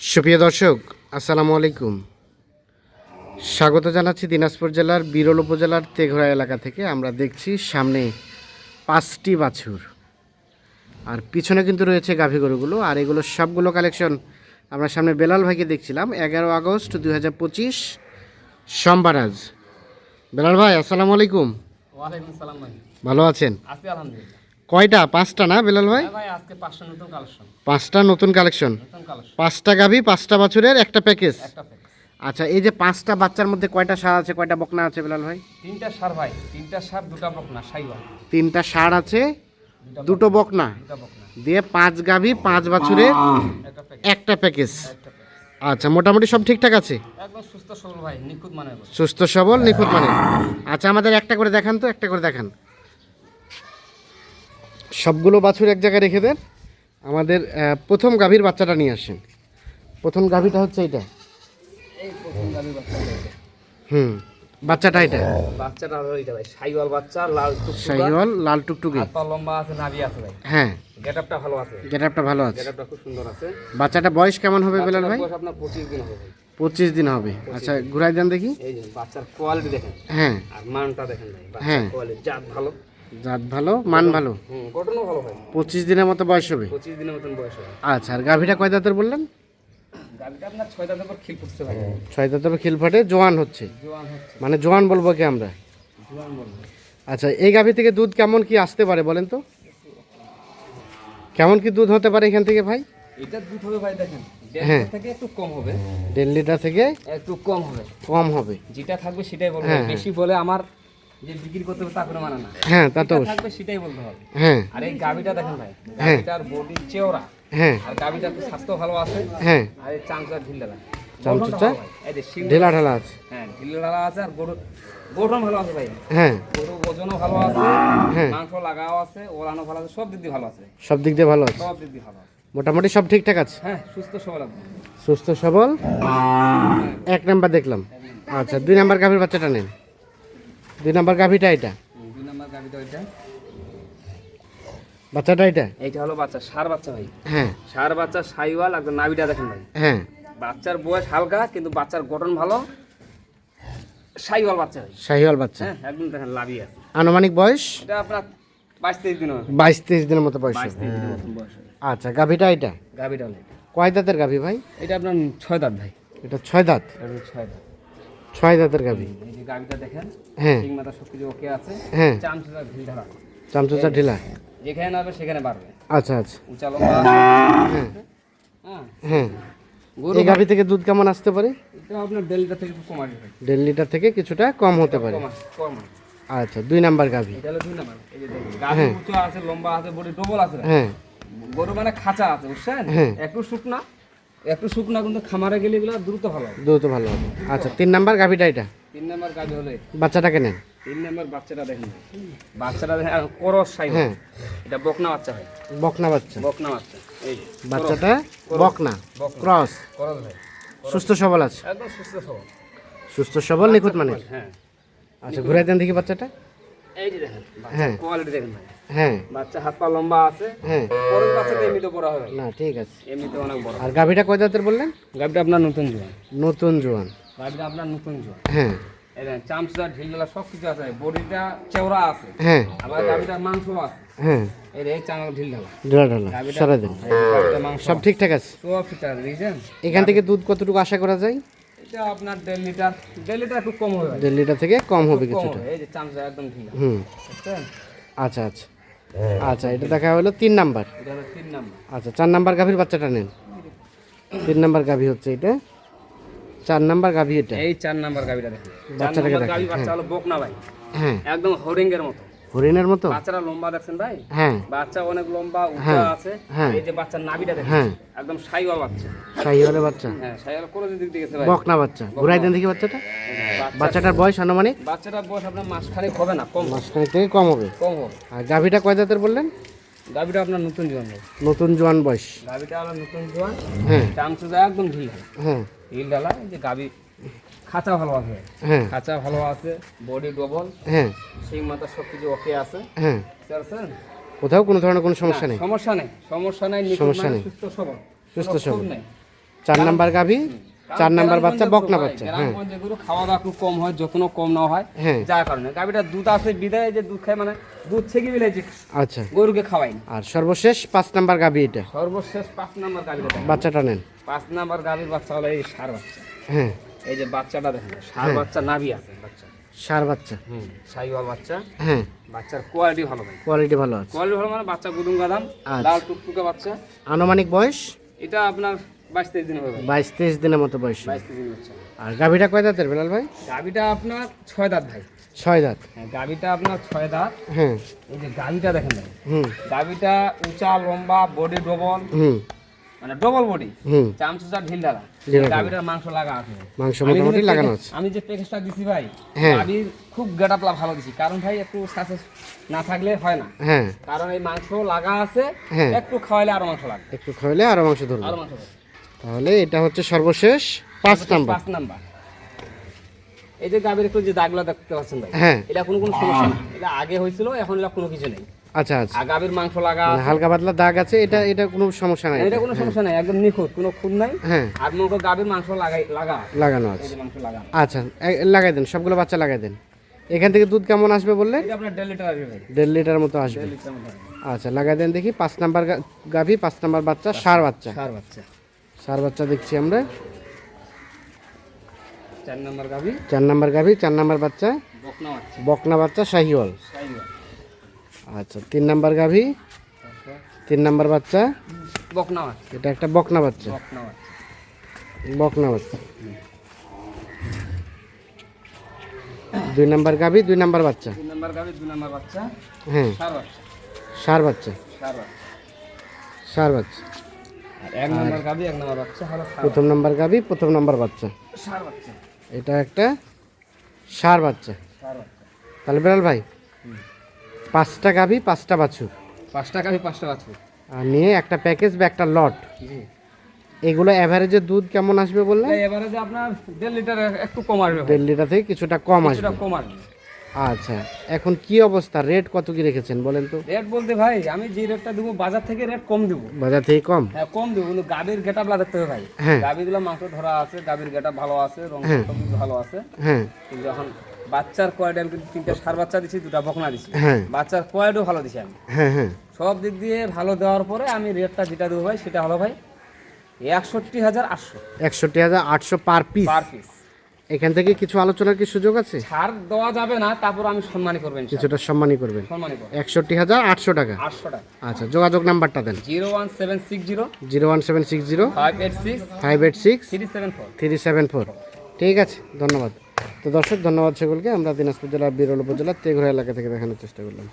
সুপ্রিয় দর্শক আসসালামু আলাইকুম। স্বাগত জানাচ্ছি দিনাজপুর জেলার বিরল উপজেলার তেঘরা এলাকা থেকে। আমরা দেখছি সামনে পাঁচটি বাছুর। আর পিছনে কিন্তু রয়েছে গাভী গরুগুলো আর এগুলো সবগুলো কালেকশন আমরা সামনে বেলাল ভাইকে দেখছিলাম। এগারো আগস্ট দুই হাজার পঁচিশ সোমবার আজ। বেলাল ভাই আসসালামু আলাইকুম। ভালো আছেন? আলহামদুলিল্লাহ। কয়টা? পাঁচটা না বেলাল ভাই? হ্যাঁ ভাই আজকে পাঁচশো নতুন কালেকশন। পাঁচটা নতুন কালেকশন। নতুন কালেকশন। পাঁচটা গাভী পাঁচটা বাছুরের একটা প্যাকেজ? একটা প্যাকেজ। আচ্ছা এই যে পাঁচটা বাচ্চার মধ্যে কয়টা সার আছে কয়টা বকনা আছে বেলাল ভাই? তিনটা সার ভাই তিনটা সার দুটা বকনা সাইওয়াল তিনটা সার আছে দুটো বকনা দিয়ে পাঁচ গাভী পাঁচ বাছুরের একটা প্যাকেজ। একটা প্যাকেজ। আচ্ছা মোটামুটি সব ঠিকঠাক আছে? একদম সুস্থ সবল ভাই নিখুঁত মানের সুস্থ সবল নিখুঁত মানে আচ্ছা আমাদের একটা করে দেখান তো একটা করে দেখান। সবগুলো বাছুর এক জায়গায় রেখে দেন। আমাদের প্রথম গাভীর বাচ্চাটা নিয়ে আসেন। প্রথম গাভীটা হচ্ছে এটা। হুম বাচ্চাটা এটা বাচ্চাটা এটা ভাই সাইওয়াল বাচ্চা লাল টুকটুকা। শাহিওয়াল লাল টুকটুকি। হাত লম্বা আছে নাভি আছে ভাই। হ্যাঁ। গেটআপটা ভালো আছে। গেটআপটা ভালো আছে। গেটআপটা খুব সুন্দর আছে। বাচ্চাটা বয়স কেমন হবে বেলাল ভাই? বয়স আপনার পঁচিশ দিন হবে ভাই। পঁচিশ দিন হবে। আচ্ছা ঘুরাই দেন দেখি। এই যে বাচ্চার কোয়ালিটি দেখেন। হ্যাঁ। আর মানটা দেখেন ভাই হ্যাঁ। বাচ্চার কোয়ালিটি জাত ভালো। জাত ভালো মান ভালো? গঠনও ভালো ভাই পঁচিশ দিনের মতো বয়স হবে? পঁচিশ দিনের মতন বয়স হবে। আচ্ছা আর গাভীটা কয় দাঁতের বললেন? আপনার ছয় দাঁতের পর খিল করছে ভাই। ছয় দাঁতের খিল ফাটে জোয়ান হচ্ছে। জোয়ান হচ্ছে। মানে জোয়ান বলব কি আমরা? জোয়ান বলব। আচ্ছা এই গাভী থেকে দুধ কেমন কি আসতে পারে বলেন তো? কেমন কি দুধ হতে পারে এখান থেকে ভাই? এটা দুধ হবে ভাই দেখেন। হ্যাঁ। থেকে একটু কম হবে। দেড় লিটার থেকে একটু কম হবে। কম হবে। যেটা থাকবে সেটাই বলব। হ্যাঁ, বেশি বলে আমার যে বিক্রি করতে হবে তা করে মানে না। হ্যাঁ তা তো থাকবে সেটাই বলতে হবে। হ্যাঁ। আর এই দেখেন ভাই হ্যাঁ। হ্যাঁ। আর তো স্বাস্থ্য ভালো আছে। হ্যাঁ। আর এই চামচা ঢিল ঢেলা। ঢালা আছে। হ্যাঁ ঢিল ডালা আছে আর গরু ভালো আছে ভাই। হ্যাঁ। গরু ওজনও ভালো আছে হ্যাঁ। মাংস লাগাও আছে ওলানো ভালো আছে সব দিক দিয়ে ভালো আছে। সব দিক দিয়ে ভালো আছে? সব দিক দিয়ে ভালো আছে। মোটামুটি সব ঠিকঠাক আছে? হ্যাঁ সুস্থ সবল সুস্থ সবল? এক নাম্বার দেখলাম। আচ্ছা দুই নাম্বার গাভীর বাচ্চাটা নেন। দুই নাম্বার গাভীটা এটা? দুই নম্বর গাভিটা ওইটা। বাচ্চাটা এটা? এইটা হলো বাচ্চা সার বাচ্চা ভাই। হ্যাঁ। সার বাচ্চা সাইওয়াল একদম নাভিটা দেখেন ভাই। হ্যাঁ। বাচ্চার বয়স হালকা কিন্তু বাচ্চার গঠন ভালো। সাইওয়াল বাচ্চা ভাই। শাহিওয়াল বাচ্চা। হ্যাঁ একদম দেখেন লাভি আছে। আনুমানিক বয়স? এটা আপনার বাইশ তেইশ দিন বাইশ তেইশ দিনের মতো বয়স আচ্ছা গাভীটা এটা? গাভিটা এটা। কয় দাঁতের গাভী ভাই? এটা আপনার ছয় দাঁত ভাই। এটা ছয় দাঁত? এটা ছয় দাঁত। ছয় দাঁতের গাভী। এই যে গাভিটা দেখেন হ্যাঁ। মাথা ওকে আছে হ্যাঁ। ঢিল চামচুচা ঢিলা। যেখানে নামবে সেখানে বাড়বে। আচ্ছা আচ্ছা। উঁচা লম্বা হ্যাঁ। হ্যাঁ। হ্যাঁ। এই গাভী থেকে দুধ কেমন আসতে পারে? এটা আপনার ডেলিটা থেকে একটু কম আসবে। দেড় লিটার থেকে কিছুটা কম হতে পারে। কম। আচ্ছা দুই নাম্বার গাভী। এটা হলো দুই নাম্বার। এই যে দেখুন গাভী উঁচা আছে লম্বা আছে বডি ডবল আছে হ্যাঁ। গরু মানে খাঁচা আছে বুঝছেন? হ্যাঁ। একটু শুকনা একটু শুকনা কিন্তু খামারে গেলে এগুলো দ্রুত ভালো হবে। দুধ ভালো হবে। আচ্ছা তিন নাম্বার গাভীটা এটা? তিন নাম্বার গাভী হলো। বাচ্চাটাকে নেন তিন নাম্বার বাচ্চাটা দেখেন। বাচ্চাটা দেখেন আর করস সাইজ। হ্যাঁ। এটা বকনা বাচ্চা ভাই বকনা বাচ্চা। বকনা বাচ্চা। এই বাচ্চাটা বকনা বকনা। ক্রস। করস ভাই। সুস্থ সবল আছে? একদম সুস্থ সবল। সুস্থ সবল নিখুঁত মানে হ্যাঁ। আচ্ছা ঘুরাই দেন দেখি বাচ্চাটা। এই যে দেখেন হ্যাঁ। কোয়ালিটি দেখেন ভাই। হ্যাঁ। বাচ্চা হাত পা লম্বা আছে হ্যাঁ। বড় হবে। না ঠিক আছে। এমনিতে অনেক বড়। আর গাভীটা কয় দাঁতের বললেন? গাভীটা আপনার নতুন জোয়ান। নতুন জোয়ান। গাভীটা আপনার নতুন জোয়ান। হ্যাঁ। চামচা ঢিলগুলা সব কিছু আছে। বডিটা চেওড়া আছে। হ্যাঁ। আবার গাভীটার মাংস আছে। হ্যাঁ। এই ঢিল ঢালা ঢালা ঢালা সারা দিন। সব ঠিকঠাক আছে? সব এখান থেকে দুধ কতটুকু আশা করা যায়? এটা আপনার দেড় লিটার। দেড় লিটার একটু কম হবে। দেড় লিটার থেকে কম হবে কিছুটা। এই যে চামচা একদম ঢিলা হুম। বুঝছেন? আচ্ছা আচ্ছা। আচ্ছা এটা দেখা হলো তিন নাম্বার। আচ্ছা চার নাম্বার গাভীর বাচ্চাটা নেন। তিন নাম্বার গাভী হচ্ছে এটা। চার নাম্বার গাভী এটা। এই চার নাম্বার গাভীটা দেখেন। বাচ্চাটাকে দেখেন, গাভী বাচ্চা হলো বকনা ভাই। হ্যাঁ। একদম হরিঙ্গের মতো। হরিণের মতো? বাচ্চারা লম্বা দেখছেন ভাই? হ্যাঁ। বাচ্চা অনেক লম্বা উঁচা হ্যাঁ, আছে। হ্যাঁ। এই যে বাচ্চার নাভিটা দেখেন হ্যাঁ। একদম সাইওয়াল বাচ্চা। শাহিওয়ালের বাচ্চা? হ্যাঁ সাইওয়াল করে দিক গেছে ভাই। বকনা বাচ্চা। ঘুরাই দেন দেখি বাচ্চাটা। বাচ্চাটার বয়স আনুমানিক? বাচ্চাটার বয়স আপনার মাসখানেক হবে না কম মাঝখানে থেকে কম হবে। কম হবে। আর গাভীটা কয় দাঁতের বললেন? গাভীটা আপনার নতুন জোয়ান নতুন জোয়ান বয়স। গাভীটা হলো নতুন জোয়ান। হ্যাঁ। চামচুদা একদম ঢিল হ্যাঁ। ঢিল ডালা এই যে গাভী খাঁচা ভালো আছে। হ্যাঁ। খাঁচা ভালো আছে বডি ডবল হ্যাঁ। সেই মাথা সব কিছু ওকে আছে। হ্যাঁ? কোথাও কোনো ধরনের কোনো সমস্যা নেই? সমস্যা নেই সমস্যা নেই সমস্যা মানে নেই। সুস্থ সবল। সুস্থ সবল। নেই। চার নাম্বার গাভী চার নাম্বার বাচ্চা বকনা বাচ্চা হ্যাঁ। গরু খাওয়া দাওয়া একটু কম হয় যত্ন কম নেওয়া হয় হ্যাঁ। যার কারণে। গাভিটা দুধ আছে বিদায় যে দুধ খায় মানে দুধ ছেঁকে মিলেছে আচ্ছা। গরুকে খাওয়াই। আর সর্বশেষ পাঁচ নাম্বার গাভী এটা? সর্বশেষ পাঁচ নাম্বার গাভিটা। বাচ্চাটা নেন। পাঁচ নাম্বার গাভির বাচ্চা হলো এই সার বাচ্চা। হ্যাঁ। এই যে বাচ্চাটা দেখেন সার হ্যাঁ। বাচ্চা নাভি আছে বাচ্চা সার বাচ্চা। হুম সাইওয়াল বাচ্চা। হ্যাঁ। বাচ্চার কোয়ালিটি ভালো ভাই। কোয়ালিটি ভালো আছে। কোয়ালিটি ভালো মানে বাচ্চা গুদুম গাদাম আচ্ছা। লাল টুকটুকে বাচ্চা। আনুমানিক বয়স? এটা আপনার বাইশ তেইশ দিন হবে। বাইশ তেইশ দিনের মতো বয়স। বাইশ তেইশ দিন বাচ্চা। আর গাভীটা কয় দাঁতের বেলাল ভাই? গাভিটা আপনার ছয় দাঁত ভাই। ছয় দাঁত। হ্যাঁ গাভিটা আপনার ছয় দাঁত। হ্যাঁ। এই যে গাভিটা দেখেন ভাই। হুম। গাভিটা উঁচা লম্বা বডি ডবল হুম। মানে ডবল বডি চামচুচা ঢিল ঢিল। মাংস লাগা আছে। মাংস মোটামুটি লাগানো আছে। আমি যে প্যাকেজটা দিছি ভাই হ্যাঁ। খুব গেটাপলা ভালো দিছি। কারণ ভাই একটু না থাকলে হয় না। হ্যাঁ। কারণ এই মাংস লাগা আছে হ্যাঁ। একটু খাওয়াইলে আরও মাংস লাগবে। একটু খাওয়ালে আরও মাংস ধরবে। আরও মাংস। তাহলে এটা হচ্ছে সর্বশেষ পাঁচ নাম্বার। পাঁচ নাম্বার। এই যে গাভীর একটু যে দাগগুলো দেখতে পাচ্ছেন ভাই হ্যাঁ। এটা কোনো কোনো সমস্যা নেই। এটা আগে হয়েছিল এখন এটা কোনো কিছু নেই। আচ্ছা আচ্ছা। গাভীর মাংস লাগা মানে। হালকা পাতলা দাগ আছে এটা এটা কোনো সমস্যা নাই। এটা কোনো সমস্যা নাই একদম নিখুঁত কোনো খুন নাই। হ্যাঁ। আর মনে করো গাভীর মাংস লাগাই লাগা লাগানো আছে। আচ্ছা লাগাই দেন সবগুলো বাচ্চা লাগাই দেন। এখান থেকে দুধ কেমন আসবে বললে এটা আপনার দেড় লিটার মতো আসবে। আচ্ছা লাগাই দেন দেখি পাঁচ নাম্বার গাভী পাঁচ নাম্বার বাচ্চা সার বাচ্চা। সার বাচ্চা। সার বাচ্চা দেখছি আমরা। চার নাম্বার গাভী। চার নাম্বার গাভী চার নাম্বার বাচ্চা। বকনা বাচ্চা। বকনা বাচ্চা শাহিওয়াল। সাইওয়াল। আচ্ছা তিন নাম্বার গাভী? তিন নাম্বার বাচ্চা? বকনা বাচ্চা। এটা একটা বকনা বাচ্চা। বকনা বাচ্চা। বকনা বাচ্চা। দুই নাম্বার গাভী দুই নাম্বার বাচ্চা? নাম্বার গাভী দুই নাম্বার বাচ্চা। হ্যাঁ। সার বাচ্চা। সার বাচ্চা? সার বাচ্চা। সার বাচ্চা। আর এক নাম্বার গাভী এক নাম্বার বাচ্চা প্রথম নাম্বার গাভী প্রথম নাম্বার বাচ্চা। সার বাচ্চা। এটা একটা সার বাচ্চা। সার বাচ্চা। তাহলে বেড়াল ভাই পাঁচটা গাভী পাঁচটা বাছুর। পাঁচটা গাভী পাঁচটা বাছুর। আর নিয়ে একটা প্যাকেজ বা একটা লট। এগুলো অ্যাভারেজে দুধ কেমন আসবে বললেন এবারে যে আপনার দেড় লিটার একটু কম আসবে। দেড় লিটার থেকে কিছুটা কম কিছুটা আসবে। কম আসবে। আচ্ছা এখন কি অবস্থা? রেট কত কি রেখেছেন বলেন তো? রেট বলতে ভাই আমি যে রেটটা দেবো বাজার থেকে রেট কম দেবো। বাজার থেকে কম? হ্যাঁ কম দেবো কিন্তু গাভীর গেট আপ দেখতে হবে ভাই। হ্যাঁ। গাভীগুলো মাংস ধরা আছে গাভীর গেট ভালো আছে রং হ্যাঁ। ভালো আছে। হ্যাঁ। কিন্তু যখন বাচ্চার কোয়ালিটি আমি কিন্তু তিনটা সার বাচ্চা দিচ্ছি দুটা বকনা দিচ্ছি হ্যাঁ। বাচ্চার কোয়ালিটিও ভালো দিচ্ছি আমি। হ্যাঁ হ্যাঁ। সব দিক দিয়ে ভালো দেওয়ার পরে আমি রেটটা যেটা দেবো ভাই সেটা হলো ভাই একষট্টি হাজার আটশো। একষট্টি হাজার আটশো পার পিস পার পিস এখান থেকে কিছু আলোচনার কি সুযোগ আছে? ছাড় দেওয়া যাবে না তারপর আমি সম্মানই করবেন কিছুটা সম্মানই করবেন। একষট্টি হাজার আটশো টাকা। আটশো টাকা। আচ্ছা যোগাযোগ নাম্বারটা দেন। Zero one seven six zero. Zero one seven six zero. Five eight six. Five eight six. Three seven four. Three seven four. ঠিক আছে ধন্যবাদ। তো দর্শক, ধন্যবাদ সকলকে। আমরা দিনাজপুর জেলার বিরল উপজেলার তেঘরা এলাকা থেকে দেখানোর চেষ্টা করলাম।